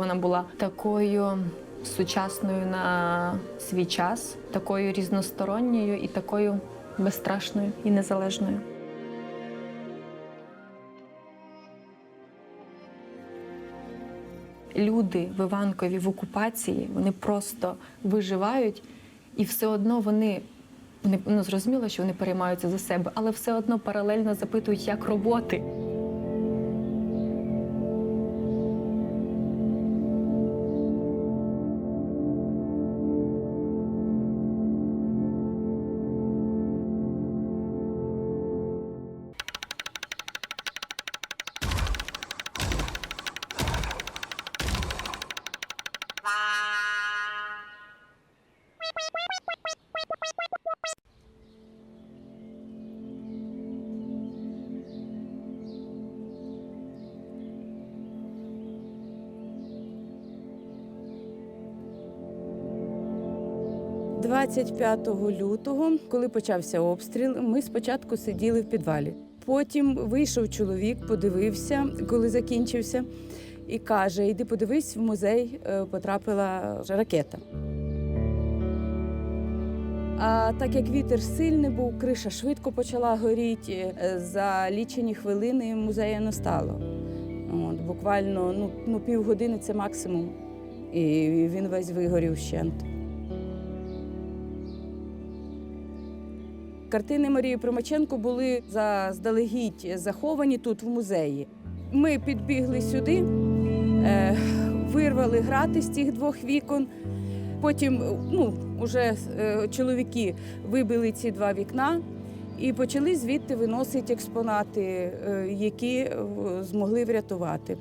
Вона була такою сучасною на свій час, такою різносторонньою і такою безстрашною і незалежною. Люди в Іванкові в окупації вони просто виживають, і все одно вони, вони ну, зрозуміло, що вони переймаються за себе, але все одно паралельно запитують, як роботи. – 25 лютого, коли почався обстріл, ми спочатку сиділи в підвалі. Потім вийшов чоловік, подивився, коли закінчився, і каже: Іди подивись, в музей е, потрапила ракета. А так як вітер сильний був, криша швидко почала горіти. е, За лічені хвилини музею не стало. От, буквально ну, ну, півгодини це максимум. І він весь вигорів вщент. Картини Марії Промаченко були заздалегідь заховані тут в музеї. Ми підбігли сюди, е, вирвали грати з цих двох вікон. Потім ну, уже е, чоловіки вибили ці два вікна і почали звідти виносити експонати, е, які змогли врятувати.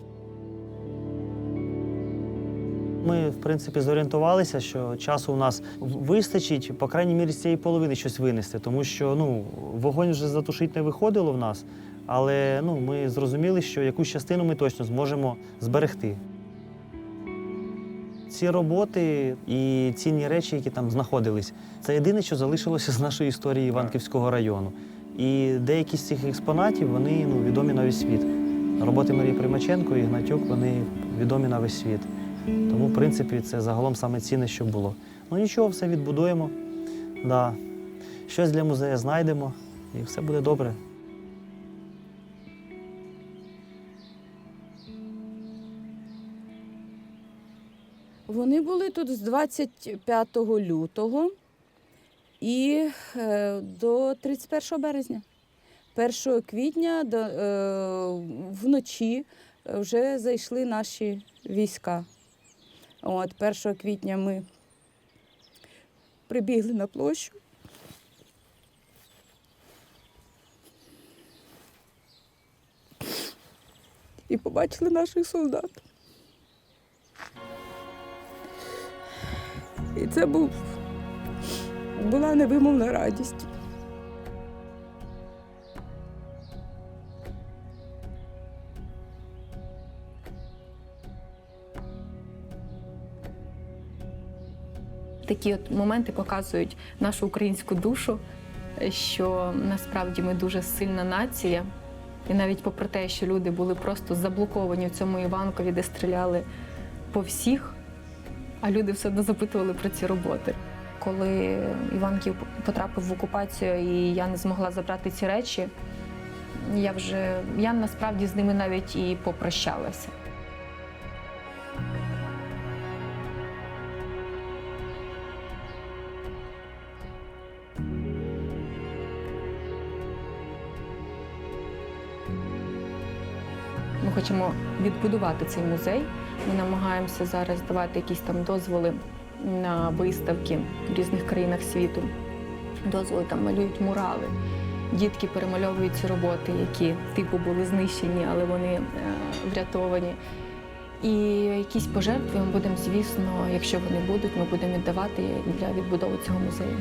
Ми, в принципі, зорієнтувалися, що часу у нас вистачить, по крайній мірі, з цієї половини щось винести, тому що ну, вогонь вже затушити не виходило в нас, але ну, ми зрозуміли, що якусь частину ми точно зможемо зберегти. Ці роботи і цінні речі, які там знаходились, це єдине, що залишилося з нашої історії Іванківського району. І деякі з цих експонатів вони ну, відомі на весь світ. Роботи Марії Примаченко і Гнатюк вони відомі на весь світ. Тому, в принципі, це загалом саме цінне, що було. Ну нічого, все відбудуємо. Да. Щось для музею знайдемо і все буде добре. Вони були тут з 25 лютого і е, до 31 березня. 1 квітня до, е, вночі вже зайшли наші війська. От 1 квітня ми прибігли на площу. І побачили наших солдат. І це був, була невимовна радість. Такі от моменти показують нашу українську душу, що насправді ми дуже сильна нація. І навіть попри те, що люди були просто заблоковані в цьому Іванкові, де стріляли по всіх, а люди все одно запитували про ці роботи. Коли Іванків потрапив в окупацію і я не змогла забрати ці речі, я вже я насправді з ними навіть і попрощалася. Хочемо відбудувати цей музей. Ми намагаємося зараз давати якісь там дозволи на виставки в різних країнах світу. Дозволи там малюють мурали. Дітки перемальовують ці роботи, які типу були знищені, але вони е, врятовані. І якісь пожертви ми будемо, звісно, якщо вони будуть, ми будемо віддавати для відбудови цього музею.